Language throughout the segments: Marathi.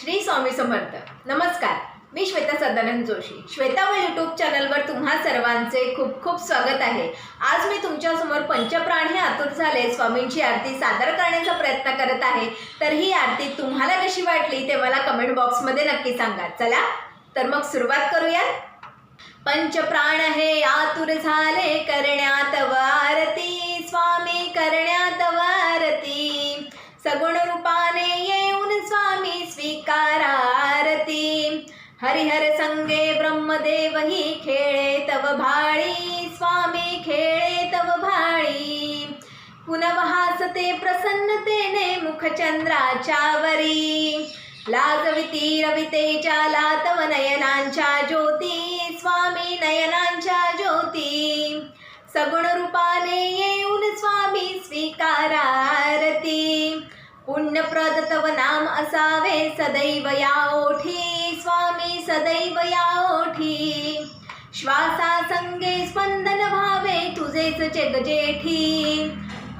श्री स्वामी समर्थ. नमस्कार. मी श्वेता सदानंद जोशी. श्वेतावळ यूट्यूब चॅनलवर तुम्हा सर्वांचे खूप खूप स्वागत आहे. आज मी तुमच्यासमोर पंचप्राण हे आतुर झाले स्वामींची आरती सादर करण्याचा प्रयत्न करत आहे. तर ही आरती तुम्हाला कशी वाटली ते मला कमेंट बॉक्समध्ये नक्की सांगा. चला तर मग सुरुवात करूया पंचप्राण हे आतुर झाले करण्यात वा हरिहर संगे ब्रह्मदेव ही खेळे तव भाळी स्वामी खेळे तव भाळी. पुनवहासते प्रसन्नतेने मुखचंद्राच्या वरी. लाजविती रवितेच्या लातव नयनांच्या ज्योती स्वामी नयनांच्या ज्योती. सगुण रूपाने येऊन स्वामी स्वीकारारती पुण्यप्रद तव नाम असावे सदैव या ओठी. स्वामी सदैव या ओठी. श्वासा संगे स्पंदन भावे तुझेच जगजेठी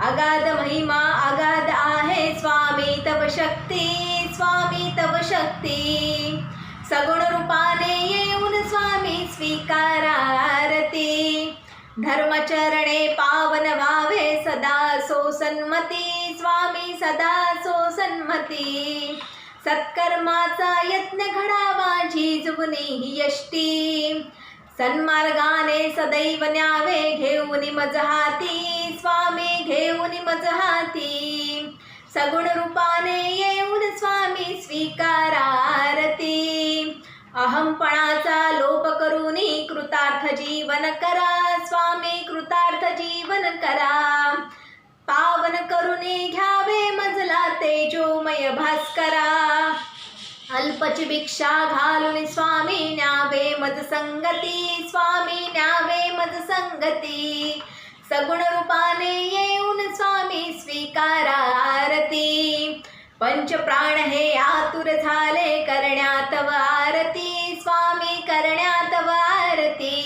अगाध महिमा अगाध आहे स्वामी तव शक्ती स्वामी तव शक्ती. सगुण रूपाने येऊन स्वामी स्वीकारारती. धर्मचरणे पावन भावे सदा सो सन्मती स्वामी सदा सो सन्मती. सत्कर्माचा यत्न झिजवुनी ही यष्टी सन्मार्गाने सदैव न्यावे घेऊन मज हाती स्वामी घेऊन मज हाती सगुण रूपाने येऊन स्वामी स्वीकारारती अहमपणाचा लोप करूनी कृतार्थ जीवन करा स्वामी कृतार्थ जीवन करा पावन करुणी घ्यावे मजला तेजोमय भास्करा अल्पची भिक्षा घालून स्वामी न्यावे मज संगती स्वामी न्यावे मज संगती सगुण रूपाने येऊन स्वामी स्वीकारारती पंचप्राण हे आतुर झाले करण्यात आरती. स्वामी करण्यात आरती.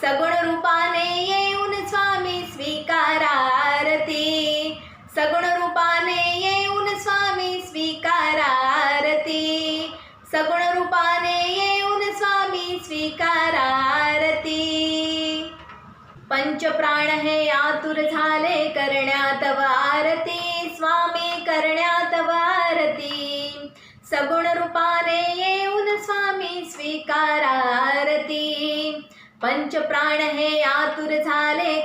सगुण रूपाने पंच प्राण हे आतुर झाले करण्यात वारती. स्वामी करण्यात वारती. सगुण रूपाने येऊन स्वामी स्वीकारारती. पंच प्राण हे आतुर झाले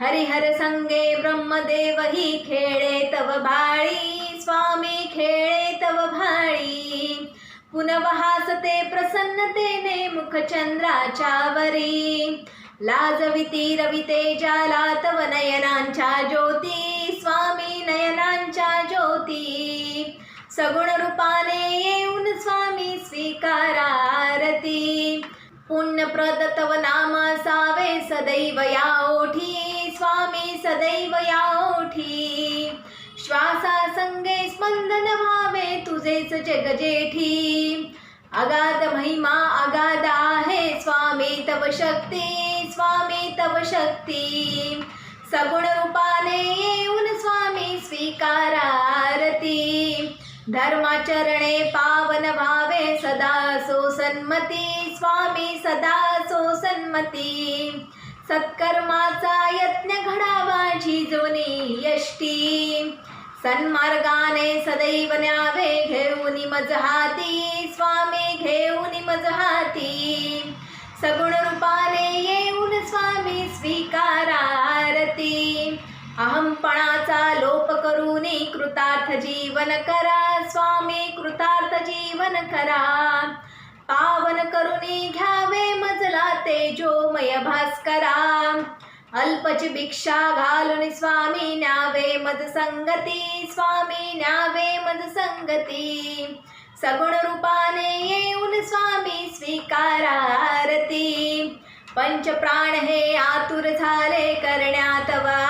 हरिहर संगे ब्रह्मदेव ही खेळे तव भाळी स्वामी खेळे तव भाळी. पुनवहासते प्रसन्नतेने मुखचंद्राच्या वरी लाजविती रवितेजाला तव नयनांच्या ज्योती स्वामी नयनांच्या ज्योती. सगुण रूपाने येऊन स्वामी स्वीकारारती. पुण्यप्रद तव नाम सदैव या ओठी. सदैव या ओठी श्वासा संगे स्पंदन व्हावे तुझेच जगजेठी. अगाध महिमा अगाध आहे स्वामी तव शक्ती स्वामी तव शक्ती. सगुण रूपाने येऊन स्वामी स्वीकारारती. धर्माचरणे पावन भावे सदा सो सन्मती स्वामी सदा सो सन्मती. सत्कर्माचा यत्न यष्टी सन्मार्गाने सदैव न्यावे घेऊन मज हाती स्वामी घेऊन मज हाती सगुण रूपाने येऊन स्वामी स्वीकारारती अहमपणाचा लोप करूनी कृतार्थ जीवन करा। स्वामी कृतार्थ जीवन करा। पावन करुणी घ्यावे मजला तेजोमय भास्करा। अल्पची भिक्षा घालून स्वामी न्यावे मज संगती स्वामी न्यावे मज संगती सगुण रूपाने येऊन स्वामी स्वीकारारती। पंचप्राण हे आतुर झाले करण्यात वारती